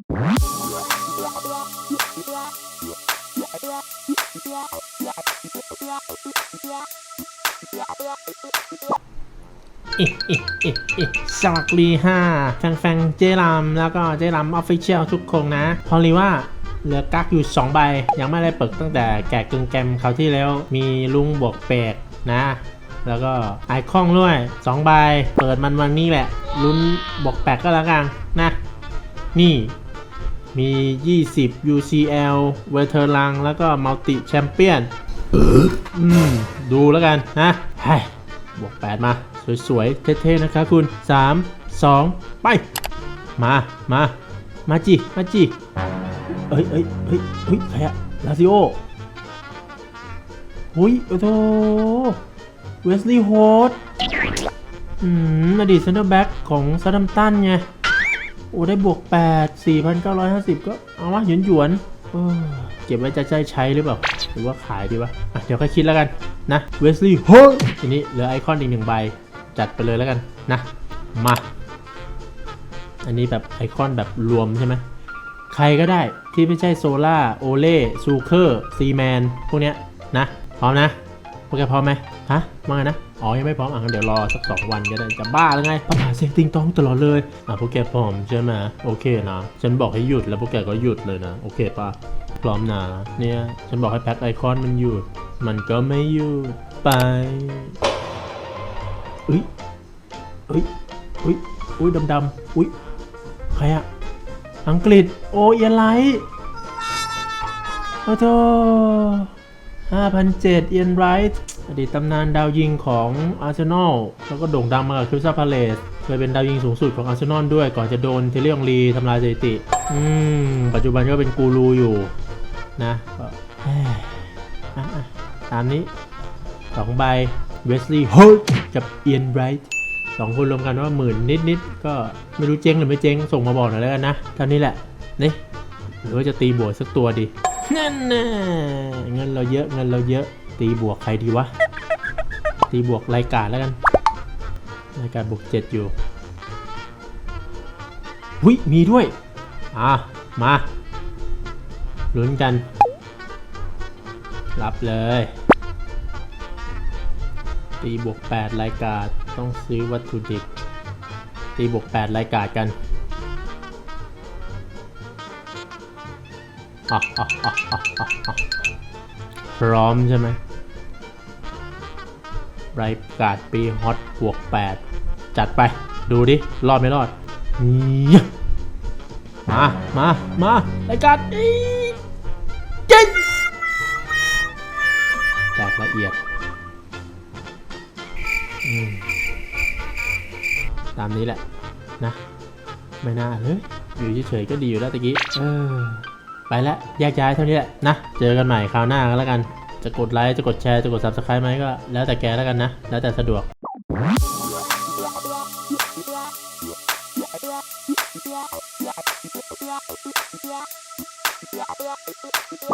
สวัสดีค่ะแฟงๆ เจรามแล้วก็เจรามออฟฟิเชียลทุกคนนะพอรีว่าเหลือกักอยู่ 2 ใบ ยังไม่ได้เปิดตั้งแต่แกะกึ่งแกมคราที่แล้วมีลุงบวกแปดนะ แล้วก็ไอคอนด้วย 2 ใบ เปิดมันวันนี้แหละลุ้นบวกแปดก็แล้วกันนะ นี่ มี 20 UCL เวเทอร์ลัง แล้วก็มัลติแชมเปี้ยนอืม ดูแล้วกันนะไฮ้บวก 8 มา สวย ๆ เท่ ๆ นะครับคุณ 3 2 ไป มา มา มาจิ มาจิ เอ้ยเอ้ยเฮ้ยเฮ้ยใครอะลาซิโอหุยโอ้โหเวสลีย์โฮดอืม อดีตเซนเตอร์แบ็กของซาดัมตันไง โอ้ได้บวก 8 4,950 ก็เอาวะหยวนหยวนเก็บไว้จะใช้ใช้หรือเปล่า หรือว่าขายดีวะอะเดี๋ยวค่อยคิดแล้วกันนะเวสลีย์ฮดทีนี้เหลือไอคอนอีกหนึ่งใบ จัดไปเลยแล้วกันนะ มา อันนี้แบบไอคอนแบบรวมใช่ไหมใครก็ได้ที่ไม่ใช่โซล่าโอเล่ซูเคอร์ซีแมนพวกเนี้ยนะ พร้อมนะ พวกแกพร้อมไหมฮะว่าไงนะ อ๋อ ยังไม่พร้อมอะงั้นเดี๋ยวรอสักสองวันก็ได้ จะบ้าแล้วไงปัญหาเซตติ้งต้องตลอดเลย อะพวกแกพร้อมใช่ไหมโอเคนะ ฉันบอกให้หยุดแล้วพวกแกก็หยุดเลยนะ โอเคป่ะพร้อมนะ เนี่ย ฉันบอกให้แพ็คไอคอนมันหยุด มันก็ไม่หยุด ไปอุ้ยอุ้ยอุ้ยอุ้ยดำดำๆอุ้ยใครอะอังกฤษ โอเอียไลท์โอ้โธ5,007เอียนไรท์ อดีตตำนานดาวยิงของอาร์เซนอลแล้วก็โด่งดังมากับคริสตัลพาเลสเคยเป็นดาวยิงสูงสุดของอาร์เซนอลด้วยก่อนจะโดนเทเลียงรีทำลายสถิติ อืม ปัจจุบันก็เป็นกูรูอยู่นะก็ตามนี้สองใบเวสลีย์โฮลกับเอียนไรท์สองคนรวมกันว่าหมื่นนิดๆก็ไม่รู้เจ๊งหรือไม่เจ๊งส่งมาบอกหน่อยแล้วกันนะเท่านี้แหละนี่หรือว่าจะตีบวกสักตัวดีนั่นนะเงินเราเยอะเงินเราเยอะ ตีบวกใครดีวะ ตีบวกรายการแล้วกัน รายการบวกเจ็ดอยู่หุยมีด้วย อะ มาลุ้นกัน รับเลย ตีบวก8รายการต้องซื้อวัตถุดิบ ตีบวก8รายการกันพร้อมใช่ไหม รายการปีฮอตบวก 8 จัดไปดูดิ รอดไม่รอดมา มา มารายการอีเจ๊งแตกละเอียด ตามนี้แหละ นะ ไม่น่าเลยอยู่เฉยๆก็ดีอยู่แล้วตะกี้ เออ ไปแล้วแยกย้ายเท่านี้แหละนะ เจอกันใหม่คราวหน้ากันแล้วกัน จะกดไลค์จะกดแชร์จะกด subscribe ไหมก็ แล้วแต่แกแล้วกันนะ แล้วแต่สะดวก